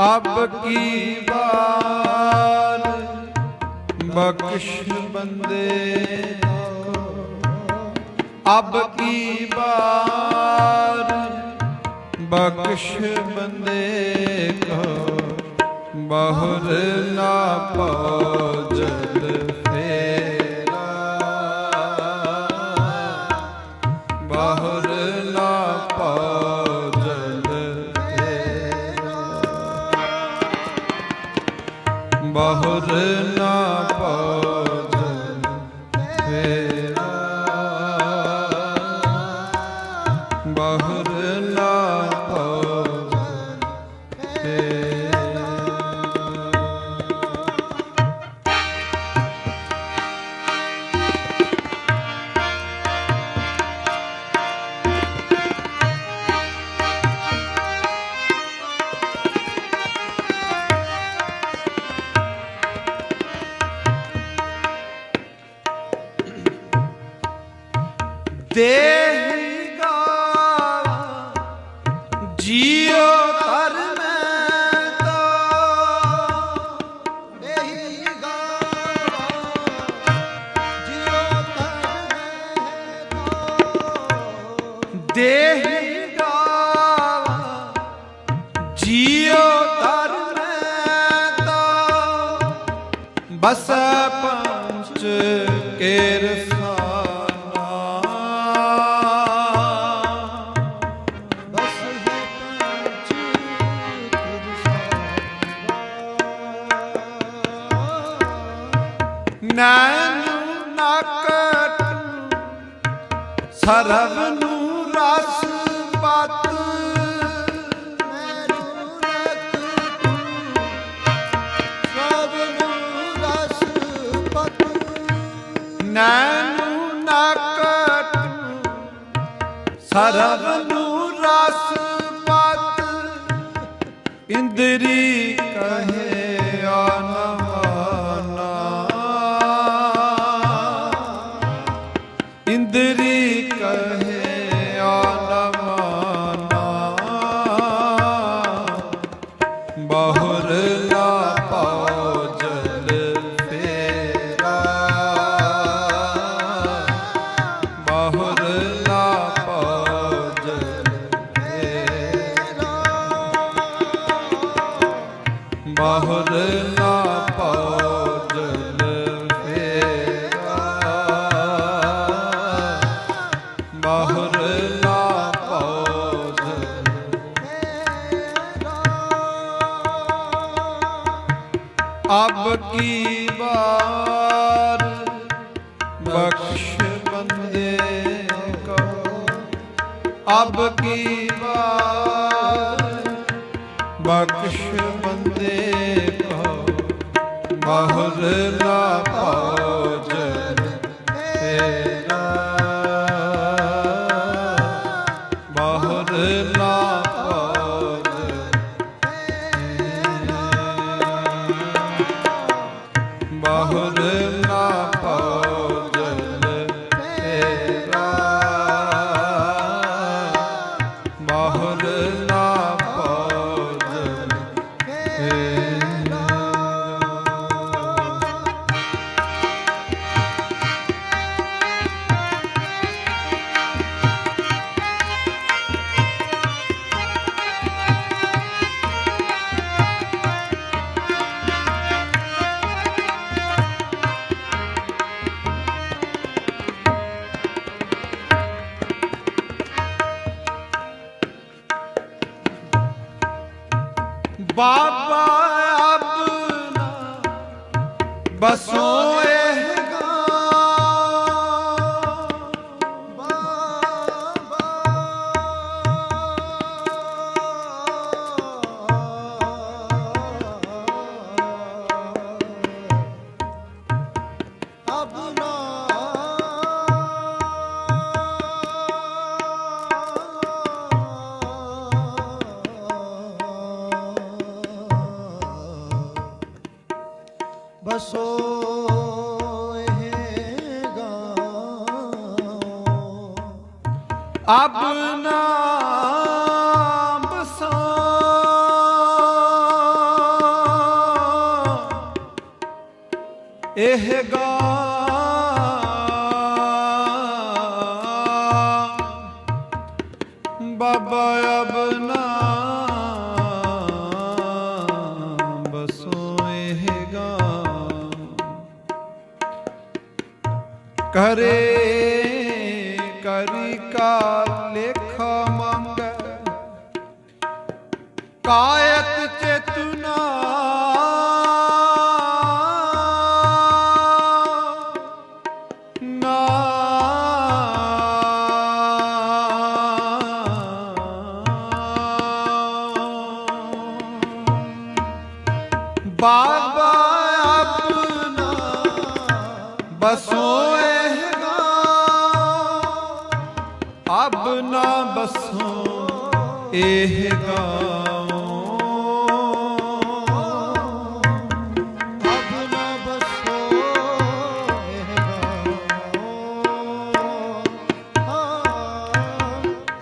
ਅਬ ਕੀ ਬਾਰ ਬਖਸ਼ ਬੰਦੇ ਅਬ ਕੀ ਬਾਰ ਬਖਸ਼ ਬੰਦੇ ਕੋ ਬਹੁਰ ਨਾ ਪਾਉ ਦੇਹੀ ਗਾਵਾ ਜੀਉ ਧਰ ਮੈਂ ਤਾ ਦੇਹੀ ਗਾਵਾ। ਜਿਉ ਤਨ ਹੈ ਤੋ ਦੇਹੀ ਗਾਵਾ ਜੀਉ ਧਰ ਮੈਂ ਤਾ ਬਸ ਇੰਦਰੀ ਕਹੇ ਆਨਵਾਨਾ। ਇੰਦਰੀ ਕਹੇ ਆਨਵਾਨਾ। ਬਹੁਰ ਲਾ ਪਾਉ ਜਲ ਫੇਰਾ। ਬਹੁਰ ਬਹੁਰ ਲਾ ਪਾਉ ਜਲ ਫੇਰਾ ਬਹੁਰ ਲਾ ਪਾਉ ਜਲ ਅਬ ਕੀ ਬਾਰ ਬਖਸ਼ ਬੰਦੇ ਕੋ। ਅਬ ਕੀ ਬਾਰ ਬਖਸ਼ ਬਹੁਰ ਨਾ ਪਾਉ ਬਸੋ ਇਹ ਗਾ ਬਾਬਾ ਅਬਨਾ ਬਸੋ ਇਹ ਗਾ। ਕਰੇ ਕਰੀ ਕਾ ਲੇਖਾ ਮੰਗੈ। ਕਾਇਤ ਬਸੋ ਇਹ ਅਬ ਨਾ ਬਸੋ ਇਹ ਗਾਓ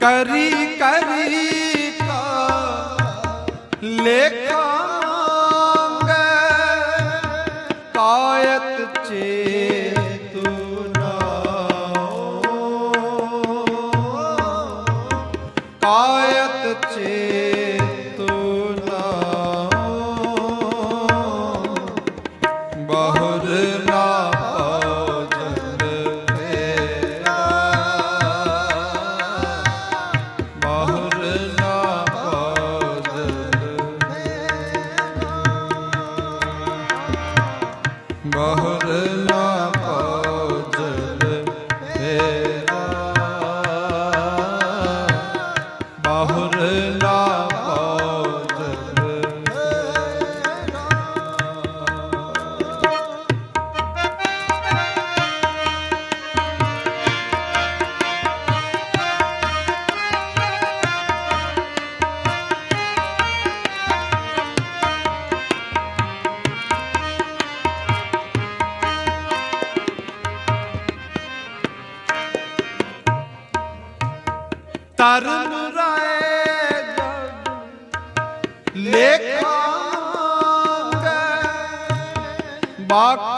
ਕਰੀ ਕਰੀ ਕਾ ਲੇਖਾ ਮੰਗੈ ਕਾਇਤ ਚੇਤੁ ਧਰਮ ਰਾਏ ਜਗ ਲੇਖਾ ਮੰਗੈ, ਬਾਕੀ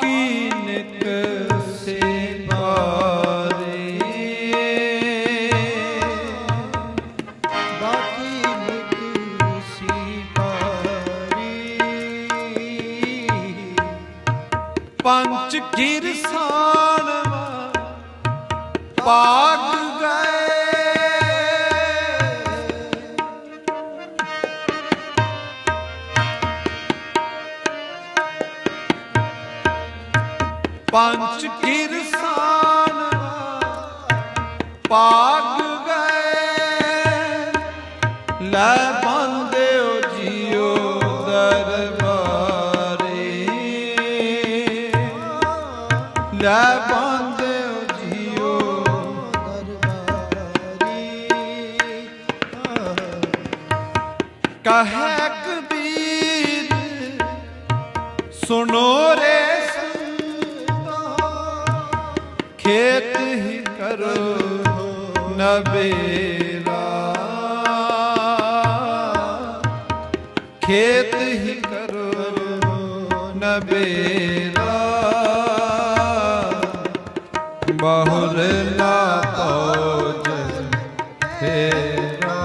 ਪੰਚ ਕਿਰਸਾਨ ਪਾਗ ਗਏ। ਲੈ ਬੰਦਿਓ ਜੀਓ ਦਰਬਾਰੇ। ਲੈ ਬੰਦਿਓ ਜੀਓ ਦਰਬਾਰੀ। ਕਹੈ ਕਬੀਰ, ਸੁਣੋ ਰੇ ਖੇਤ ਹੀ ਕਰੋ ਨਬੇਰਾ ਖੇਤ ਹੀ ਕਰੋ ਨਬੇਰਾ ਬਹੁਰ ਨਾ ਪਉਜ ਤੇਰਾ।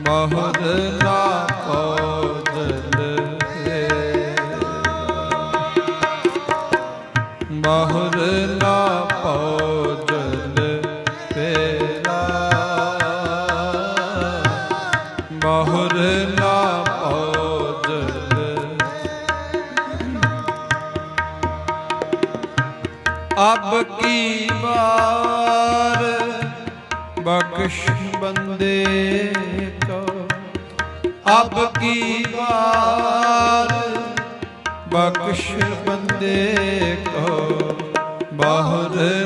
ਬਹੁਰ ਅਬ ਕੀ ਵਾਰ? ਬਖਸ਼ ਬੰਦੇ ਕੋ ਅਬ ਕੀ ਵਾਰ? ਬਖਸ਼ ਬੰਦੇ ਕੋ ਬਾਹਰ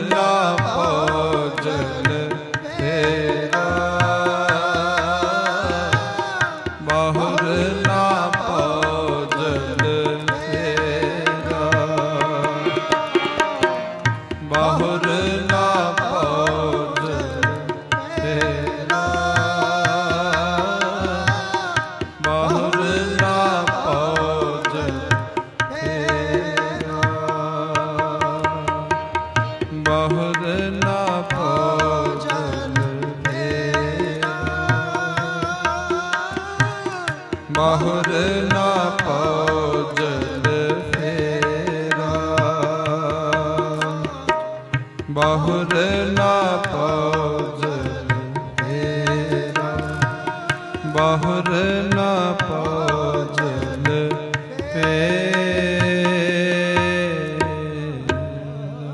ਬਹੁਰ